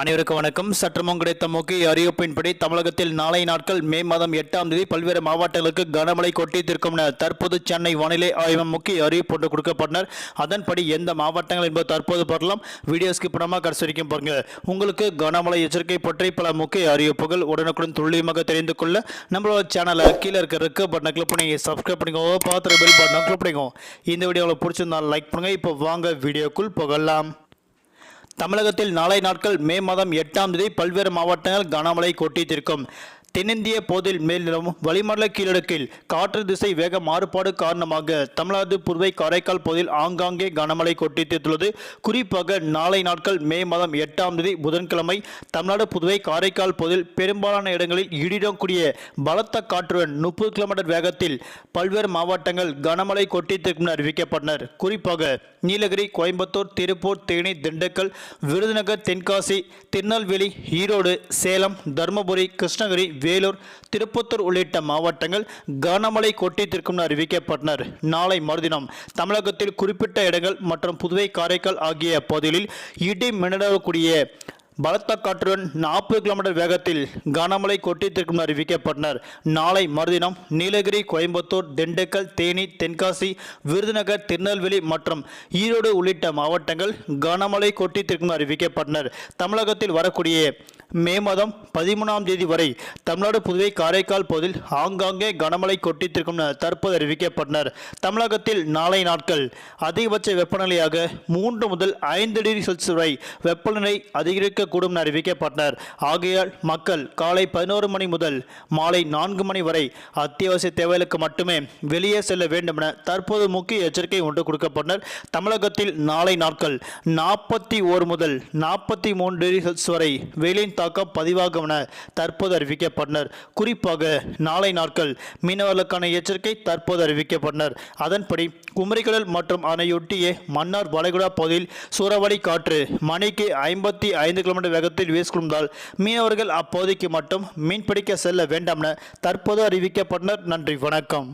அனைவருக்கும் வணக்கம். சற்றுமும் கிடைத்த முக்கிய அறிவிப்பின்படி தமிழகத்தில் நாளை நாட்கள் மே மாதம் எட்டாம் தேதி பல்வேறு மாவட்டங்களுக்கு கனமழை கொட்டித்திருக்கும் என தற்போது சென்னை வானிலை ஆய்வு முக்கிய அறிவிப்பு ஒன்று கொடுக்கப்பட்டனர். அதன்படி எந்த மாவட்டங்கள் என்பது தற்போது பார்க்கலாம். வீடியோஸ்க்கு படமாக பண்ணாமல் கடைசி வரைக்கும் பாருங்க. உங்களுக்கு கனமழை எச்சரிக்கை பற்றி பல முக்கிய அறிவிப்புகள் உடனுக்குடன் துல்லியமாக தெரிந்து கொள்ள நம்மளோட சேனலை கீழே இருக்கிற இருக்க பட்டனை கிளிக் பண்ணி சப்ஸ்கிரைப் பண்ணிக்கோங்க பார்த்து பெல் பட்டனை கிளிக் பண்ணிக்கோங்க இந்த வீடியோவில் பிடிச்சிருந்தால் லைக் பண்ணுங்கள் இப்போ வாங்க வீடியோக்குள் போகலாம். தமிழகத்தில் நாளை நாட்கள் மே மாதம் எட்டாம் தேதி பல்வேறு மாவட்டங்கள் கனமழை கொட்டித்திருக்கும் தென்னிந்திய போதில் மேல் நிலவும் வளிமண்டல கீழடுக்கில் காற்று திசை வேக மாறுபாடு காரணமாக தமிழ்நாடு புதுவை காரைக்கால் பகுதியில் ஆங்காங்கே கனமழை கொட்டித்திருத்துள்ளது. குறிப்பாக நாளை நாட்கள் மே மாதம் எட்டாம் தேதி புதன்கிழமை தமிழ்நாடு புதுவை காரைக்கால் பகுதியில் பெரும்பாலான இடங்களில் இடியுடன் கூடிய பலத்த காற்றுடன் முப்பது கிலோமீட்டர் வேகத்தில் பல்வேறு மாவட்டங்கள் கனமழை கொட்டித்திருக்கும் என அறிவிக்கப்பட்டனர். குறிப்பாக நீலகிரி கோயம்புத்தூர் திருப்பூர் தேனி திண்டுக்கல் விருதுநகர் தென்காசி திருநெல்வேலி ஈரோடு சேலம் தருமபுரி கிருஷ்ணகிரி வேலூர் திருப்பத்தூர் உள்ளிட்ட மாவட்டங்கள் கனமழை கொட்டித்திருக்கும் என அறிவிக்கப்பட்டனர். நாளை மறுதினம் தமிழகத்தில் குறிப்பிட்ட இடங்கள் மற்றும் புதுவை காரைக்கால் ஆகிய பகுதிகளில் இடி மின்னடக்கூடிய பலத்த காற்றுடன் நாற்பது கிலோமீட்டர் வேகத்தில் கனமழை கொட்டித்திருக்கும் அறிவிக்கப்பட்டனர். நாளை மறுதினம் நீலகிரி கோயம்புத்தூர் திண்டுக்கல் தேனி தென்காசி விருதுநகர் திருநெல்வேலி மற்றும் ஈரோடு உள்ளிட்ட மாவட்டங்கள் கனமழை கொட்டித்திருக்கும் அறிவிக்கப்பட்டனர். தமிழகத்தில் வரக்கூடிய மே மாதம் பதிமூணாம் தேதி வரை தமிழ்நாடு புதுவை காரைக்கால் பகுதியில் ஆங்காங்கே கனமழை கொட்டித்திருக்கும் என தற்போது அறிவிக்கப்பட்டனர். தமிழகத்தில் நாளை நாட்கள் அதிகபட்ச வெப்பநிலையாக மூன்று முதல் ஐந்து டிகிரி செல்சியஸ் வரை வெப்பநிலை அதிகரிக்கக்கூடும் என அறிவிக்கப்பட்டனர். ஆகையால் மக்கள் காலை பதினோரு மணி முதல் மாலை நான்கு மணி வரை அத்தியாவசிய தேவைகளுக்கு மட்டுமே வெளியே செல்ல வேண்டும் என தற்போது முக்கிய எச்சரிக்கை ஒன்று கொடுக்கப்பட்டனர். தமிழகத்தில் நாளை நாட்கள் நாற்பத்தி ஓர் முதல் நாற்பத்தி மூன்று டிகிரி செல்சியஸ் வரை வெயிலின் தாக்கம் பதிவாகும் என தற்போது அறிவிக்கப்பட்டனர். குறிப்பாக நாளை நாட்கள் மீனவர்களுக்கான எச்சரிக்கை தற்போது அறிவிக்கப்பட்டனர். அதன்படி குமரிக்கடல் மற்றும் அதனையொட்டிய மன்னார் வளைகுடா பகுதியில் சூறாவளி காற்று மணிக்கு ஐம்பத்தி ஐந்து கிலோமீட்டர் வேகத்தில் வீசிக்கொண்டால் மீனவர்கள் அப்பகுதிக்கு மட்டும் மீன்பிடிக்க செல்ல வேண்டாம் என தற்போது அறிவிக்கப்பட்டனர். நன்றி வணக்கம்.